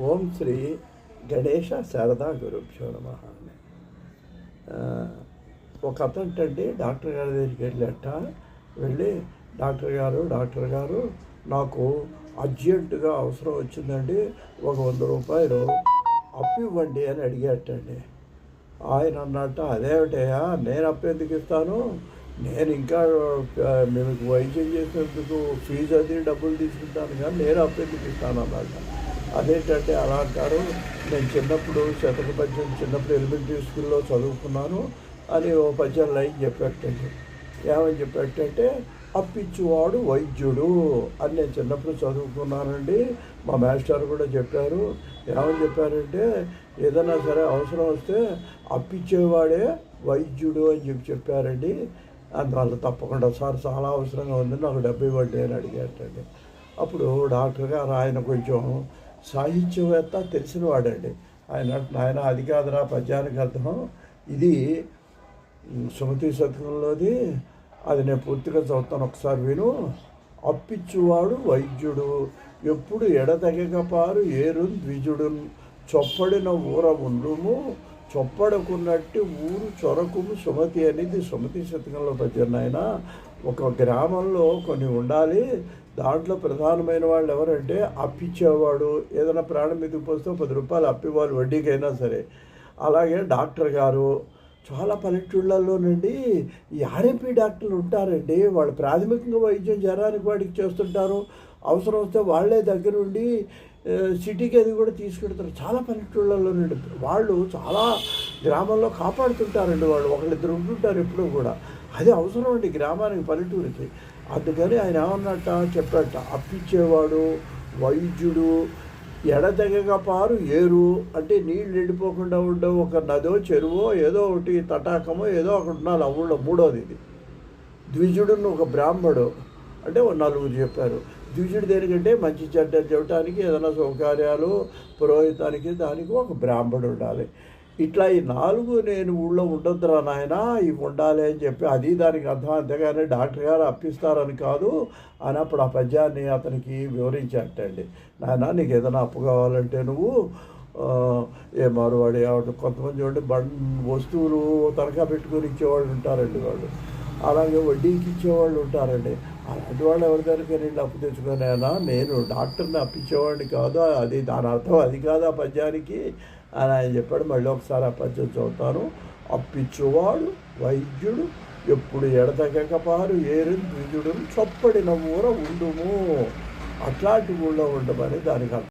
ఓం శ్రీ గణేష శారదా గురుభ్యో నమ అని. ఒక అతంటండి డాక్టర్ గారి దగ్గరికి వెళ్ళట వెళ్ళి డాక్టర్ గారు డాక్టర్ గారు నాకు అర్జెంటుగా అవసరం వచ్చిందండి ఒక వంద రూపాయలు అప్పు ఇవ్వండి అని అడిగేటండి ఆయన అన్నట్ట అదేమిటయ్యా నేను అప్పు ఎందుకు ఇస్తాను? నేను ఇంకా మీకు వైద్యం చేసేందుకు ఫీజు అది డబ్బులు తీసుకుంటాను కానీ నేను అప్పు ఎందుకు ఇస్తాను? అన్నట్టు అదేంటంటే అలా అంటారు. నేను చిన్నప్పుడు శతక పద్యం చిన్నప్పుడు ఎలిమెంటరీ స్కూల్లో చదువుకున్నాను. అని ఓ పద్యం లైన్ చెప్పేటండి ఏమని చెప్పేటంటే అప్పిచ్చువాడు వైద్యుడు అని నేను చిన్నప్పుడు చదువుకున్నానండి. మా మాస్టర్ కూడా చెప్పారు. ఏమని చెప్పారంటే ఏదైనా సరే అవసరం వస్తే అప్పిచ్చేవాడే వైద్యుడు అని చెప్పి చెప్పారండి. అందువల్ల తప్పకుండా సార్ చాలా అవసరంగా ఉంది నాకు డబ్బు ఇవ్వండి అని అడిగాటండి అప్పుడు డాక్టర్ గారు ఆయన కొంచెం సాహిత్యవేత్త తెలిసిన వాడండి. ఆయన ఆయన అది కాదురా పద్యానికి అర్థం ఇది సుమతి శతకంలోది. అది నేను పూర్తిగా చదువుతాను. ఒకసారి విను. అప్పిచ్చువాడు వైద్యుడు. ఎప్పుడు ఎడతెగక పారు ఏరు ద్విజుడు చొప్పడిన ఊర ఉండుము. చొప్పడకున్నట్టు ఊరు చొరకుము సుమతి అనేది సుమతి శతకంలో పద్యం ఆయన ఒక గ్రామంలో కొన్ని ఉండాలి. దాంట్లో ప్రధానమైన వాళ్ళు ఎవరంటే అప్పిచ్చేవాడు. ఏదైనా ప్రాణం మీదకి పోస్తే పది రూపాయలు అప్పివ్వాలి వడ్డీకైనా సరే. అలాగే డాక్టర్ గారు చాలా పల్లెటూళ్ళల్లోనండి ఈ ఆర్ఎంపీ డాక్టర్లు ఉంటారండి. వాళ్ళు ప్రాథమికంగా వైద్యం జ్వరానికి వాడికి చేస్తుంటారు. అవసరం వస్తే వాళ్ళే దగ్గర ఉండి సిటీకి అది కూడా తీసుకెడతారు. చాలా పల్లెటూళ్ళలోనండి వాళ్ళు చాలా గ్రామాల్లో కాపాడుతుంటారండి వాళ్ళు. ఒకళ్ళిద్దరు ఉంటుంటారు ఎప్పుడూ కూడా. అది అవసరం అండి గ్రామానికి పల్లెటూరికి. అందుకని ఆయన ఏమన్నట్ట చెప్పాట అప్పిచ్చేవాడు వైద్యుడు ఎడతెగక పారు ఏరు. అంటే నీళ్ళు ఎండిపోకుండా ఉండే ఒక నదో చెరువో ఏదో ఒకటి తటాకమో ఏదో ఒకటి ఉండాలి ఊళ్ళో మూడోది ఇది. ద్విజుడును ఒక బ్రాహ్మడు అంటే నలుగురు చెప్పారు. ద్విజుడు దేనికంటే మంచి చెడ్డ చెప్పడానికి ఏదైనా సౌకర్యాలు పురోహితానికి దానికి ఒక బ్రాహ్మడు ఉండాలి. ఇట్లా ఈ నాలుగు నేను ఊళ్ళో ఉండొద్దురా నాయన ఇవి ఉండాలి అని చెప్పి అది దానికి అర్థం. అంతేగాని డాక్టర్ గారు అప్పిస్తారని కాదు. అని అప్పుడు ఆ పద్యాన్ని అతనికి వివరించాటండి. నాయన నీకు ఏదైనా అప్పు కావాలంటే నువ్వు ఏ మారువాడి కొంతమంది చూడండి బండ్ వస్తువులు తనఖా పెట్టుకొని ఇచ్చేవాళ్ళు ఉంటారండి వాళ్ళు. అలాగే వడ్డీకి ఇచ్చేవాళ్ళు ఉంటారండి. అలాంటి వాళ్ళు ఎవరి దగ్గరికి వెళ్ళి అప్పు తెచ్చుకునేనా నేను డాక్టర్ని అప్పించేవాడిని కాదు. అది దాని అర్థం అది కాదు ఆ పద్యానికి అని ఆయన చెప్పాడు. మళ్ళీ ఒకసారి ఆ పద్యం చదువుతాను. అప్పించువాడు వైద్యుడు ఎప్పుడు ఎడతెగక పారు ఏరు ద్విజుడు చొప్పడిన ఊర ఉండుము. అట్లాంటి ఊళ్ళో ఉండమని దానికి అర్థం.